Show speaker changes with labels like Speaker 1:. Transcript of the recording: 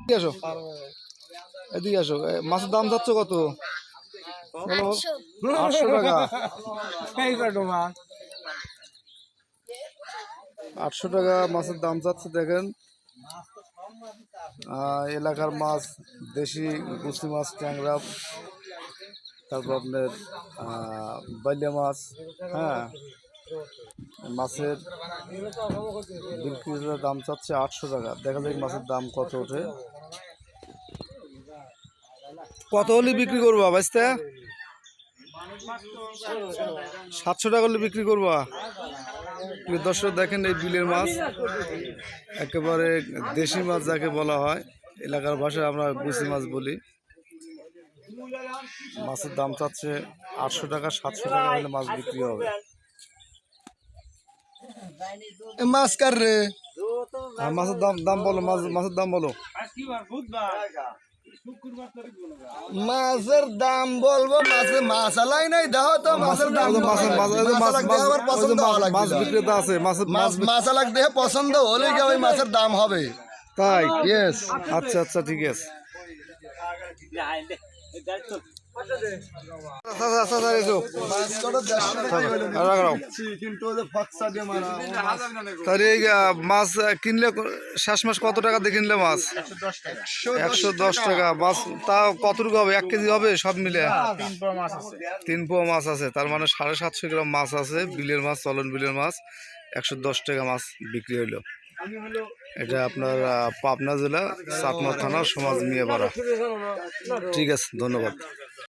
Speaker 1: এদিকে আসো। এদিকে আসো। মাছের দাম যাচ্ছে কত? আটশো। টাকা। আটশো টাকা মাছের দাম যাচ্ছে দেখেন। এলাকার মাছ দেশি গুছি মাছ ট্যাংরা তারপর আপনার আহ, বাইলিয়া মাছ হ্যাঁ। মাছের বিক্রির দাম চাচ্ছে আটশো টাকা। দেখা যাক মাছের দাম কত ওঠে। কত হলে বিক্রি করবা বাইসতে? সাতশো টাকা হলে বিক্রি করবা? দর্শক, দেখেন এই বিলের মাছ। একেবারে দেশি মাছ যাকে বলা হয়। এলাকার ভাষায় আমরা গুছি মাছ বলি। মাছের দাম চাচ্ছে আটশো টাকা, সাতশো টাকা হলে মাছ বিক্রি হবে।
Speaker 2: মাছ কার রে?
Speaker 1: মাছের দাম দাম বলো মাছ মাছের দাম বলো।
Speaker 2: মাছের দাম বলব মাছে মাছ আলাই নাই দেখো তো মাছের দাম
Speaker 1: মাছের মাছ বিক্রেতা আছে মাছ
Speaker 2: মাছ আলাক দেখে পছন্দ হলে কি ওই মাছের দাম হবে।
Speaker 1: তাই?
Speaker 2: ইয়েস
Speaker 1: আচ্ছা আচ্ছা ঠিক আছে। মাছ। কিনলে শেষ মাস কত টাকা দিয়ে কিনলে মাছ? একশো দশ টাকা। মাছ তা কতটুকু হবে এক কেজি হবে সব মিলে তিন পোয়া মাছ আছে, তার মানে সাড়ে সাতশো গ্রাম মাছ আছে বিলের মাছ চলন বিলের মাছ একশো দশ টাকা মাছ বিক্রি হইল। এটা আপনার পাবনা জেলা চাটমা থানা সমাজ নিয়ে মিয়াপাড়া ঠিক আছে, ধন্যবাদ।